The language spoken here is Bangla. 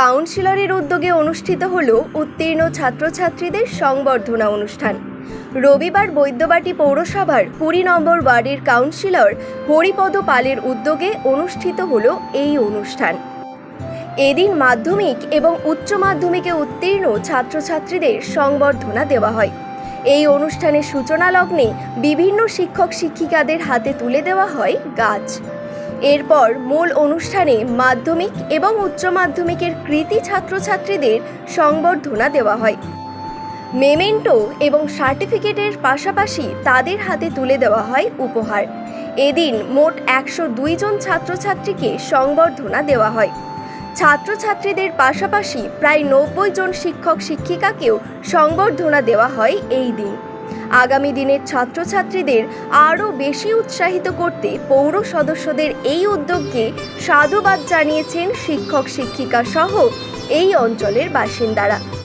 কাউন্সিলরের উদ্যোগে অনুষ্ঠিত হল উত্তীর্ণ ছাত্রছাত্রীদের সংবর্ধনা অনুষ্ঠান। রবিবার বৈদ্যবাটি পৌরসভার কুড়ি নম্বর ওয়ার্ডের কাউন্সিলর হরিপদ পালের উদ্যোগে অনুষ্ঠিত হল এই অনুষ্ঠান। এদিন মাধ্যমিক এবং উচ্চ মাধ্যমিকে উত্তীর্ণ ছাত্রছাত্রীদের সংবর্ধনা দেওয়া হয়। এই অনুষ্ঠানের সূচনা লগ্নে বিভিন্ন শিক্ষক শিক্ষিকাদের হাতে তুলে দেওয়া হয় গাছ। এরপর মূল অনুষ্ঠানে মাধ্যমিক এবং উচ্চ মাধ্যমিকের কৃতি ছাত্রছাত্রীদের সংবর্ধনা দেওয়া হয়। মেমেন্টো এবং সার্টিফিকেটের পাশাপাশি তাদের হাতে তুলে দেওয়া হয় উপহার। এদিন মোট একশো দুই জন ছাত্রছাত্রীকে সংবর্ধনা দেওয়া হয়। ছাত্রছাত্রীদের পাশাপাশি প্রায় নব্বই জন শিক্ষক শিক্ষিকাকেও সংবর্ধনা দেওয়া হয় এই দিন। আগামী দিনের ছাত্রছাত্রীদের আরও বেশি উৎসাহিত করতে পৌর সদস্যদের এই উদ্যোগকে সাধুবাদ জানিয়েছেন শিক্ষক শিক্ষিকা সহ এই অঞ্চলের বাসিন্দারা।